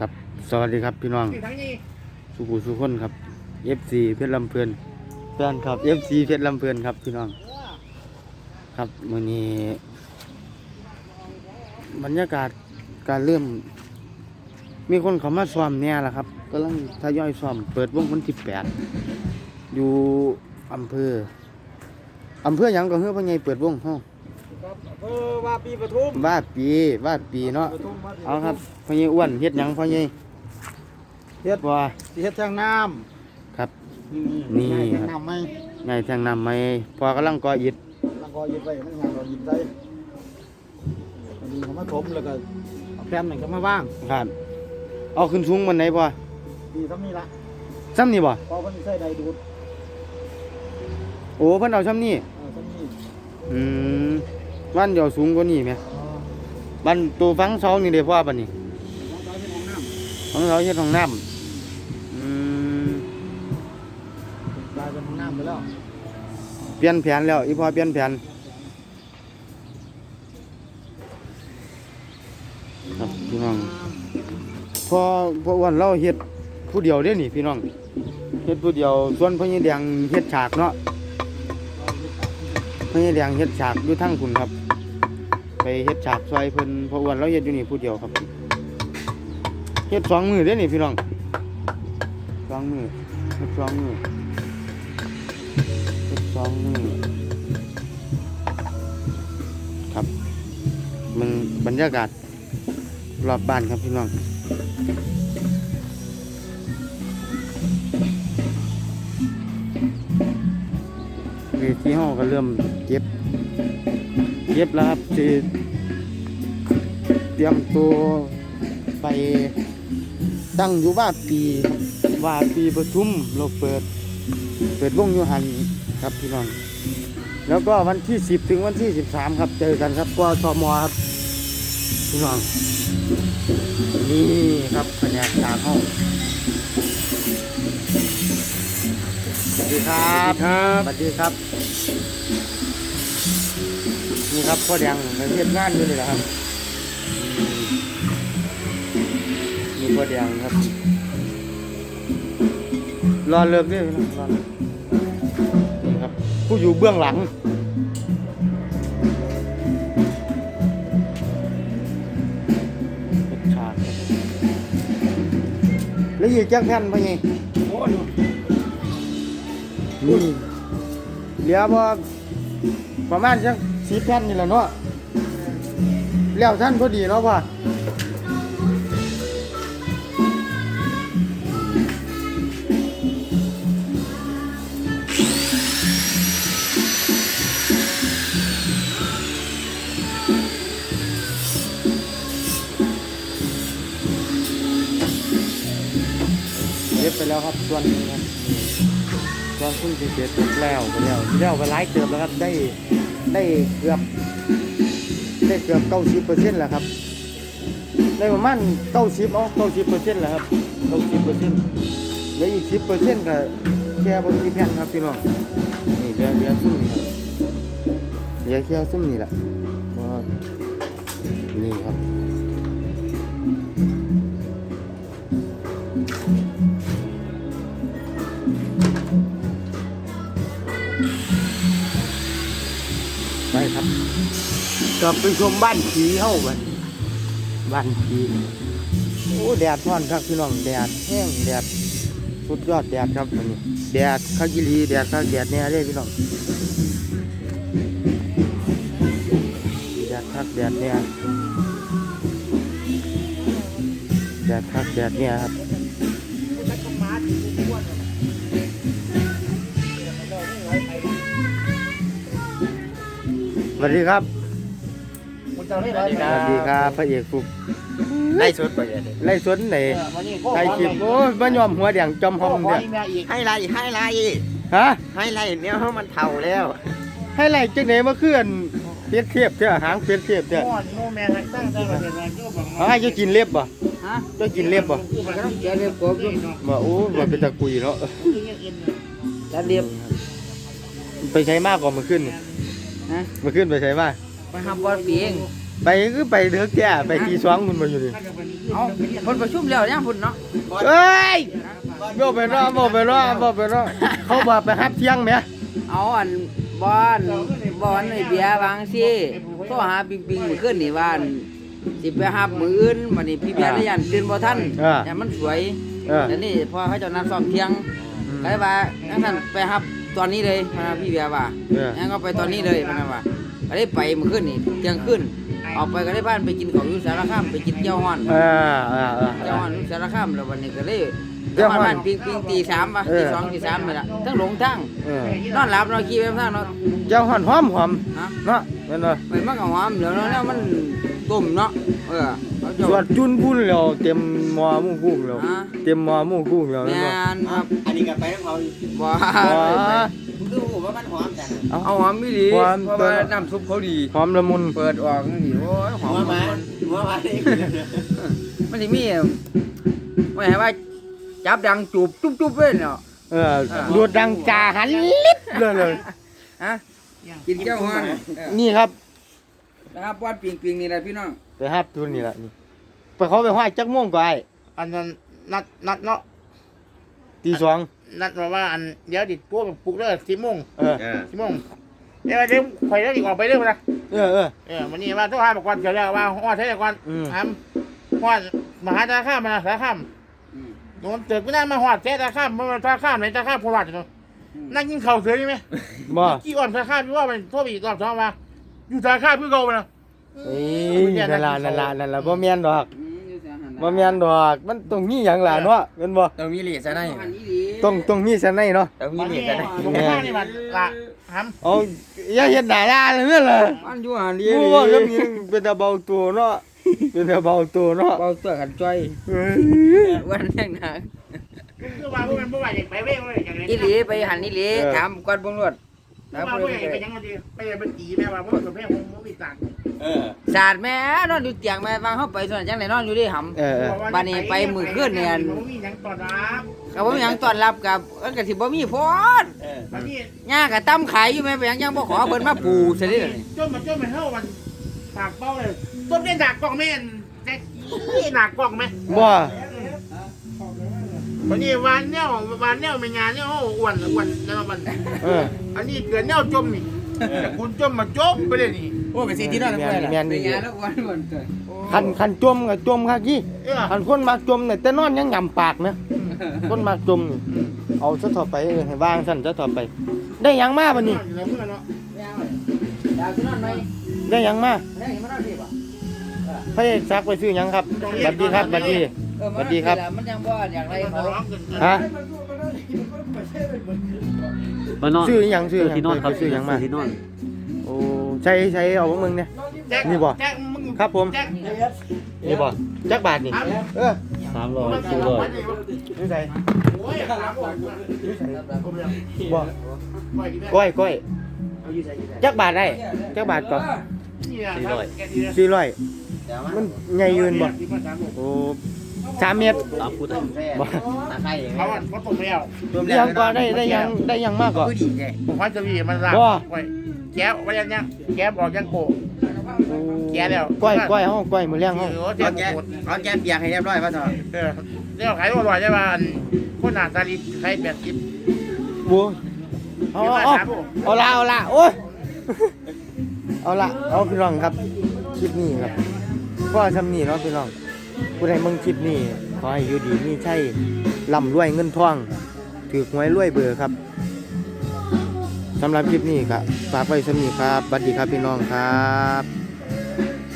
ครับสวัสดีครับพี่น้องสุขุสุขคนครับ FC เพชรลำเพลินแฟนครับ FC เพชรลำเพลินครับพี่น้อง ครับมื้อนี้บรรยากาศการเริ่ม มีคนเขามาซ้อมเนี่ยแหละครับกำลังทยอยซ้อมเปิดวงวันที่แปดอยู่อำเภออำเภอหยังก็เฮือพ่อใหญ่เปิดวงเฮาครับอำ เภอวาปีปทุมว่าปีว่าปีเนาะปทุมวาปีเอาครับพ่อใหญ่อ้วนเฮ็ดหยังพ่อใหญ่เฮ็ดว่าสิเฮ็ดทางน้ครับำนี่ง่ายครัทาบงน้ำไหมไงทางนำไหมพอกำลังก่ออิฐแล้วก็ยึดไว้มันงานเรายึดได้อันนี้เขามาถมแล้วก็เอาแผ่นหนึ่งก็มาว่างครับ เอาขึ้นสูงมันไหนบ่ดีทำนี่ละซ้ำนี่บ่พอมันใส่ใดดูดโอ้เพิ่นเอาซ้ำนี่เออทำนี่อืม วันเดียวสูงกว่านี้แหมเออบันตัวฟังเสานี่เด้พ่อบัดนี้ของเราเป็นของน้ของเสาเฮ็ดห้องน้ำอืมกลายเป็นของน้ำไปแล้ว เปลี่ยนแผนแล้วอีพ่อเปลี่ยนแผนครับพี่น้องพอพอวันเราเฮ็ดผู้เดียวเด้นี่พี่น้องเฮ็ดผู้เดียวส่วนพ่อใหญ่แดงเฮ็ดฉากเนาะพญแดงเฮ็ดฉากอยู่ทั้งคุณครับ ไปเฮ็ดฉากซอยเพิ่นพราะอ้วันเราเฮ็ดอยู่นี่ผู้เดียวครับเฮ็ดสองมือเด้นี่พี่น้องสองมือเฮ็ดสองมือเฮ็ดสองมือครับมันบรรยากาศรอบบ้านครับพี่น้องเวทีห้องก็เริ่มเก็บ เย็บแล้วครับจะเตรียมตัวไปตั้งอยู่ว่าปีครับว่าปีปทุมเราเปิด เปิดวงอยู่หันครับพี่น้อง แล้วก็วันที่สิบถึงวันที่สิบสามครับเจอกันครับกชมครับพี่น้องนี่ครับแผนกตากห้องสวัสดีครับครับสวัสดีครับ นี่ครับพ่อแดงไปเฮ็ดงานอยู่นี่แหละครับอืมนี่พ่อแดงครับ รอเริ่มนี่นะรอเริ่มนี่ครับ ผู้อยู่เบื้องหลังเป็นฉากครับแล้วอีกจักแผ่นพ่อใหญ่โอ้ยนี่เหลือพอประมาณจัก สีแผ่นนี่แหละเนาะแล้วท่านพอดีเนาะพ่อเย็บไปแล้วครับส่วนนึงครับส่วนคุณสิเจ็ดแล้วไปแล้วแล้วไปหลายเติบแล้วครับได้ ได้เกือบได้เกือบเก้าสิบเปอร์เซ็นต์แล้วครับได้ประมาณเก้าสิบเอาเก้าสิบเปอร์เซ็นต์แล้วครับเก้าสิบเปอร์เซ็นต์เหลืออีกสิบเปอร์เซ็นต์ก็แค่บนที่แผ่นครับพี่น้องนี่เหลือเหลือซุ่มนี่ครับเหลือแค่ซุ่มนี่แหละนี่ครับ กลับไปชมบ้านผีเฮ้าบันบ้านผีโอ้แดดร้อนครับพี่น้องแดดแห้งแดดสุดยอดแดดครับวันนี้แดดข้าวกิลีแดดข้าวแดดเนี่ยเลยพี่น้องแดดคักแดดเนี่ยแดดคักแดดเนี่ยครับสวัสดีครับ สวัสดีครับพระเอกฟุกไล่สุดไปเลยไล่สวนไหนไล่คลิปโอ้ยบ้านยอมหัวแดงจอมห้องเนี่ยให้ไล่ให้ไล่ฮะให้ไล่เนี่ยเพราะมันเท่าแล้ว ให้ไล่จังไหนมาเคลื่อนเปรียบเทียบเถอะหางเปรียบเทียบเถอะโน่แม่ให้ตั้งใจมาเป็นวันโยบังเอาให้เจ้ากินเล็บบ่ฮะเจ้ากินเล็บบ่มันก็ต้องแกเรียบกบด้วยบ่โอ้บ่เป็นตะกุยเนาะแล้วเรียบไปใช้มากกว่าเมื่อคืนนี่ฮะเมื่อคืนไปใช้มาก ไปทำบอลเปียงไปคือไปเดือกแก่ไปตีสองคุณมาอยู่นี่เอาเพิ่นประชุมแล้วยังพุ่นเนาะเอ้ยบ่ไปรอบ่ไปรอบ่ไปรอเขาบอกไปฮับเที่ยงไหมเอาอันบอนบอนไอ้เบียร์วางสิโทรหาปิงปิงมื้อคืนนี่ว่าอันสิไปหับมื้ออื่นบัดนี้พี่เบียร์เลยยันตื่นบ่ทันยันมันสวยเออแล้วนี่พอเขาเจ้านัดซ้อมเที่ยงก็เลยว่างั้นท่านไปหับตอนนี้เลยพะนะพี่เบียร์ว่าเอองั้นก็ไปตอนนี้เลยพะนะว่า ก็ได้ไปมื้อคืนนี่เที่ยงคืนออกไปก็ได้บ้านไปกินของอยู่สารคามไปกินเจียวฮ้อนเออเออเออเจ้าหันสารคามแล้ววันนี้ก็เลยเจ้าเจ้าฮ้อน บ้านปิงปิงตีสามป่ะเออตีสองตีสามนี่แหละทั้งหลงทั้งเออนอนหลับนอนขี้ไปทั้งเนาะเจ้าหอนหอมหอมฮะเนาะแม่นบ่ ไปมันก็หอมเหลือเนาะแล้วมันต้มเนาะเออเขาเจ้า สวดจุนพุ่นแล้วเต็มหม้อหมู่กุ้งแล้วฮะ เต็มหม้อหมู่กุ้งแล้วแมแม่นบ่นครับอันนี้ก็ไปน้ำเขาอยู่บ่บ่คือหูว่ามันหอมแต่เอาเอาหอมไม่ดีหอมเพราะว่าน้ำซุปเขาดี หอมละมุนเปิดออกนี่โอ้ยหอหัมวมาหัวมาเองมันสิมีไม่ให้ว่าจับดังจูบจุ๊บจุ๊บเลยเนาะเออดูดดังจ่าหันลิบเลยเลย ฮะกินเจ้าฮ้อนเออนี่ครับ นะครับวัดปิงปิงนี่แหละพี่น้องไปฮับทุนนี่ล่ะนี่ไปเขาไปห้อยจักม่วงก็ไอ้อันนั้นนัดนัดเนาะตีสองนัดมาว่าอันเดี๋ยวดิปลุ๊กปลุกเด้อสี่โมงเออเออสี่โมงเดี๋ยวเดี๋ยวข่อยเดี๋ยวดิออกไปเด้อนะเออเออ เออวันนี้ว่าทุกหาบอกก่อนเดี๋ยวแล้วว่าฮอดเท่าก่อนอืม ทำฮอดมหาสารคามมานะสารคามอืมโดนเติบไม่ได้มาฮอดเท่สารคามมาสารคามไหนสารคามโคราชเนาะนั่งกินข้าวเสือนี่ไหมบ่ กี่อ่อนสารคามพี่ว่ามันโทษอีกรอบสองว่า อยู่สารคามพี่เก่าไปนะเอ้ยนั่นล่ะนั่นล่ะนั่นล่ะบ่แม่นดอกอืมอยู่แถวหันบ่แม่นดอกมันต้องมีหยังล่ะเนาะแม่นบ่ต้องมีเหรียญซะหน่อยหันอีหลีต้องต้องมีสันในเนาะต้องมีวันเหรีนี้ยญซะหน่อยตรงข้างนี่มันละทเอาอย่าเฮ็ดหน้าด้านเลยล่ะมันอยู่หันดีกูว่ากับนี้เป็นตาเบาตัวเนาะเป็นตาเบาตัวเนาะเบาตัวกันจ้อยเอ้ยวันแรกนะำคือว่าพวกมันพวกมันอยากไปเว้ยเว้ยอย่างไรอีหลีไปหันอีหลีถามก่อนบงรว ดพวถากมมันเพิ่พวกนมันไปยังไงดีไปเป็นตีแม่ว่าพวกสมเพศผมผมมีตังค์เออศาสตร์แม่นอนอยู่เตียงแม่วางเข้าไปส่วนจังไหนนอนอยู่ที่หเออเออบัดนี้ไปมื้อคืนเนี่ยผมมีหยังตอนรับำก็บ่มีหยังต้อนรับกับเอิ้นก็สิบ่มีพรเออวันนี้ย่าก็ตำขายอยู่แม่ไปหยังยังบ่ขอเพิ่นมาปูซะดิล่ะนี่จนมันจนมันเท่ามันปากเป้าเลยต้มเล่นดากกล่องแม่นแจ็คกี้หนักกล่องไหมบ่ วันนี้วานเนี่ยวานเนี่ยไม่งานเนี่ยโอ้อ้วนอ้วนแล้วมันเอออันนี้เกิดเนี่ยจมนี่แต่คุณจมมาจมไปเลยนี่โอ้เป็นสิ่งที่น่าสนใจแม่นไปดีงานแล้ววันวันเกิดคันคันจมก็จมคักอีเออคันคนมักจมเนี่ยแต่นอนยังยำปากนะคนมักจมนี่เอาซะต่อไปเออให้วางซั่นซะต่อไป ได้หยังมาบัดนี้แล้วเมื่อเนาะอยากสินอนไหมได้หยังมาแล้วสิมานอนที่บ่พระเอกซักไปซื้อหยังครับบัดดีครับบัดดี เออสวัสดีครับ มันยังบ่อยากไรเขาร้องกันฮะมานอนซื้อหยังซื้อหยังที่นอนครับซื้อหยังมาที่นอนโอ้ใช้ใช้เอาของมึงเนี่ยแจ็คนี่บ่แจ็คมึงครับผมแจ็คนี่บ่จักบาทนี่เออสามร้อยสี่ร้อยนี่ใส่โอ้ยครับผมนี่ใส่บ่ปล่อยกินได้ก้อยก้อยจักบาทได้จักบาทก่อนนี่นะครับแกดีนะสี่ร้อยเดี๋ยวมันใหญ่ยืนบ่โอ้ สามเมตรสามฟุตบ่ตาไข่อย่างเขาเงี้ยอะเขาตกแล้วยังก็ได้ได้ยังได้ยังมากกว่าผู้ดีไงผมว่าจะมีมันลากบ่ไว้แก้วไว้ยังยังแก้วออกยังโกะแก่แล้วก้อยก้อยเฮาก้อยมื้อเลี้ยงเอเฮาอเอาแก้วแกะโกะเอาแกะเปียกให้เรียบร้อยป่ะเถอะเออเดี๋ยวขายตัวลอยใช่ป่ะอันคนหน้าตาดีใครแปดสิบบัวเอาเอาเอาเอาละเอาละโอ้ยเอาละเอาพี่น้องครับคลิปนี้ครับก็ทำนี่เนาะพี่น้อง ผู้ใดมึงคลิปนี้ขอให้อยู่ดีมีใช่ล่ำรวยเงินทองถือหวยรวยเบอร์ครับสำหรับคลิปนี้ครับฝากไว้สำนีครับบัสดีครับพี่น้องครับ